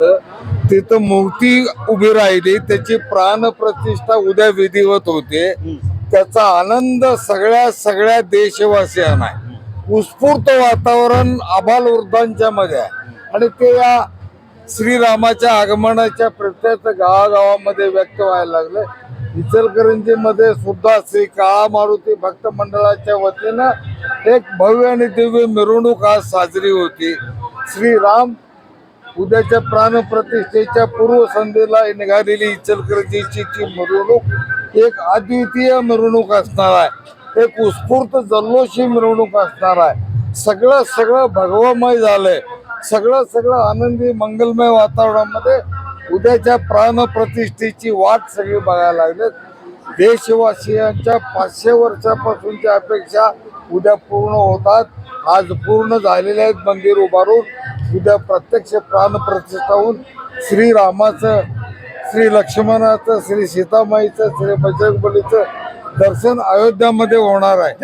तिथं मूर्ती उभी राहिली. त्याची प्राण प्रतिष्ठा उद्या विधिवत होते. त्याचा आनंद सगळ्या सगळ्या देशवासियांना आहे. उत्स्फूर्त वातावरण आबाल वृद्धांच्या मध्ये आहे. आणि ते या श्रीरामाच्या आगमनाच्या प्रत्येक गावागावामध्ये व्यक्त व्हायला लागले. इचलकरंजी मध्ये सुद्धा श्री काळा मारुती भक्त मंडळाच्या वतीनं एक भव्य आणि दिव्य मिरवणूक आज साजरी होती. श्रीराम उद्याच्या प्राणप्रतिष्ठेच्या पूर्वसंध्येला निघालेली इचलकरंजीची मिरवणूक एक अद्वितीय मिरवणूक असणार आहे. एक उत्स्फूर्त जल्लोषी मिरवणूक असणार आहे. सगळं सगळं भगवमय झालंय. सगळं सगळं आनंदी मंगलमय वातावरणामध्ये उद्याच्या प्राणप्रतिष्ठेची वाट सगळी बघायला लागलेत देशवासियांच्या पाचशे वर्षापासूनच्या अपेक्षा उद्या पूर्ण होतात. आज पूर्ण झालेले आहेत मंदिर उभारून. उद्या प्रत्यक्ष प्राणप्रतिष्ठा होऊन श्रीरामाचं श्री लक्ष्मणाचं श्री सीतामाईचं श्री बजरंगबलीचं दर्शन अयोध्यामध्ये होणार आहे.